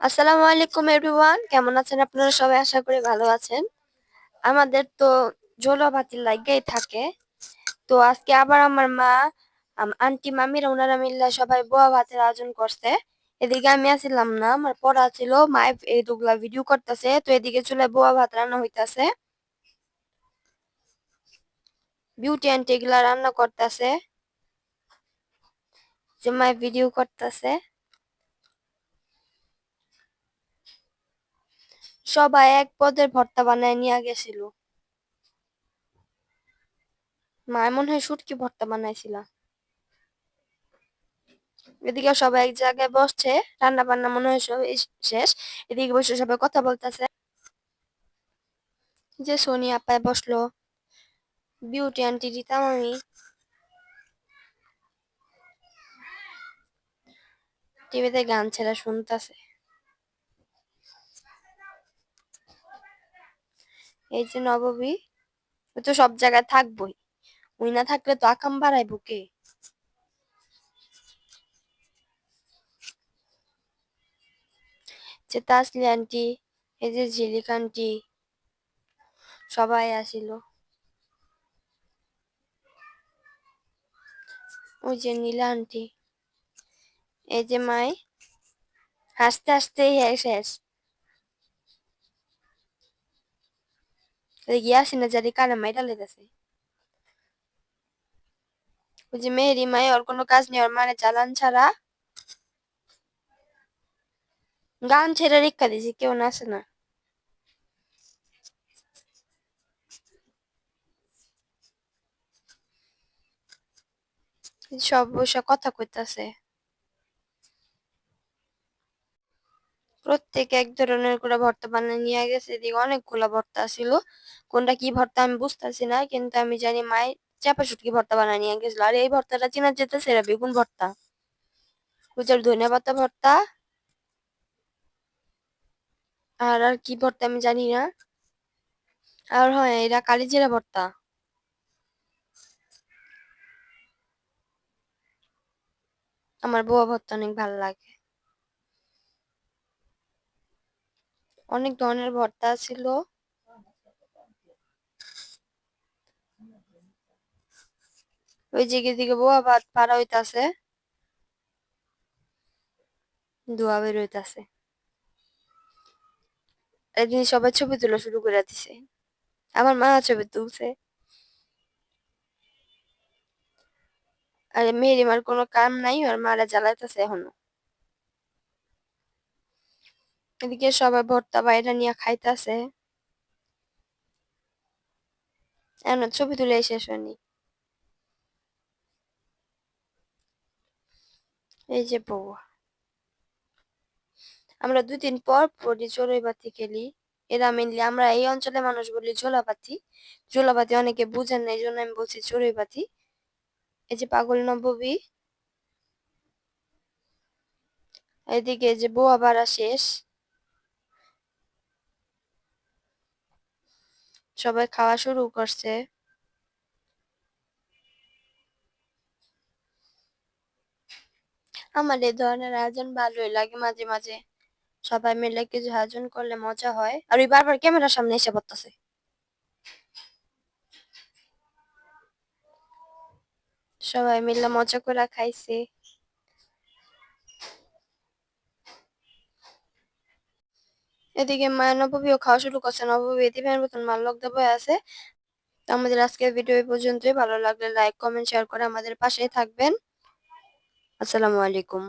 আসসালামু আলাইকুম এভরিওয়ান কেমন আছেন আপনারা সবাই? আশা করি ভালো আছেন। আমাদের তো জোলাবাতি লাগেই থাকে। তো আজকে আবার আমার মা আন্টি, মামিরা ওনারা মিল্লা সবাই বোয়া ভাতের আয়োজন করছে। এদিকে আমি আসিলাম না, আমার পড়া ছিল, মা এইগুলা ভিডিও করতেছে। তো এদিকে চলে বোয়া ভাত রান্না হইতাছে। বিউটি আন্টি এগুলা রান্না করতেছে। যে মায় ভিডিও করতেছে। সবাই এক পদের ভর্তা বানায় নিয়ে গেছিল। মা মনে হয় শুটকি ভর্তা বানাইছিল। এদিকে সবাই এক জায়গায় বসছে রান্না বান্না মনে হয় সব শেষ। এদিকে বসে সবাই কথা বলতেছে। যে সোনি আপায় বসল, বিউটি আন্টি রীতা মামি। টিভিতে গান ছেড়ে শুনতেছে। এই যে নববী ও তো সব জায়গায় থাকবোই। উই না থাকলে তো আকাম বাড়াই বুকে যে তাসলি আন্টি, এই যে ঝিলিক আন্টি, সবাই আসিল। ওই যে নীলা আন্টি, এই যে মাই, হাসতে হাসতে শেষ। ইয়াসিনা জারি কানে মাইরা লেগেছে ওই যে মেহেরি মাই ওর কোনো কাজ নেই ওর মানে চালান ছাড়া গান ছেড়ে রেখা দিছি কেউ নাচে না সব বসে কথা কইতাছে প্রত্যেকে এক ধরনের করে ভর্তা বানিয়ে নিয়ে গেছে। এদিকে অনেকগুলা ভর্তা ছিল কোনটা কি ভর্তা আমি বুঝতেছি না, কিন্তু আমি জানি মায়ের চাপা শুটকি ভর্তা বানিয়ে নিয়ে গেছিল। আর এই ভর্তাটা চেনা যেতে সেরা বেগুন ভর্তা। বুঝার ধনিয়া পাতা ভর্তা। আর আর কি ভর্তা আমি জানি না। আর হয় এরা কালিজিরা ভর্তা। আমার বুয়া ভর্তা অনেক ভালো লাগে। অনেক ধরনের ভর্তা ছিল। ওই দিকে দিকে বুয়া ভাত পাড়া হইতাছে। ধোয়া বের হইতাছে। একদিন সবাই ছবি তোলা শুরু করে দিছে। আমার মা ছবি তুলছে। আরে মেয়ের মার কোনো কাম নাই আর মারা জ্বালাইতেছে এখনও। এদিকে সবাই ভর্তা বাইরে নিয়ে খাইতেছে। এখন ছবি তুলে শেষ হয়নি। এই যে বউ আমরা দুই দিন পর পরই চড়ুই বাতি খেলি। এরা মেনলি আমরা এই অঞ্চলের মানুষ বলি ঝোলাপাতি ঝোলাপাতি অনেকে বুঝেন না এই জন্য আমি বলছি চড়ুই বাতি এই যে পাগল নববী। এদিকে যে বোয়া বাড়া শেষ। সবাই খাওয়া শুরু করছে। আমার এই ধরনের আয়োজন ভালোই লাগে মাঝে মাঝে। সবাই মিলে কিছু আয়োজন করলে মজা হয়। আর ওই বারবার ক্যামেরার সামনে এসে পড়তেছে। সবাই মিলে মজা করে খাইছে। এদিকে মায়ের নববীও খাওয়া শুরু করছে। নববী এতিমের মতন মাল্লক দেবয় আছে। তো আমাদের আজকের ভিডিও এই পর্যন্তই। ভালো লাগলে লাইক কমেন্ট শেয়ার করে আমাদের পাশেই থাকবেন। আসসালামু আলাইকুম।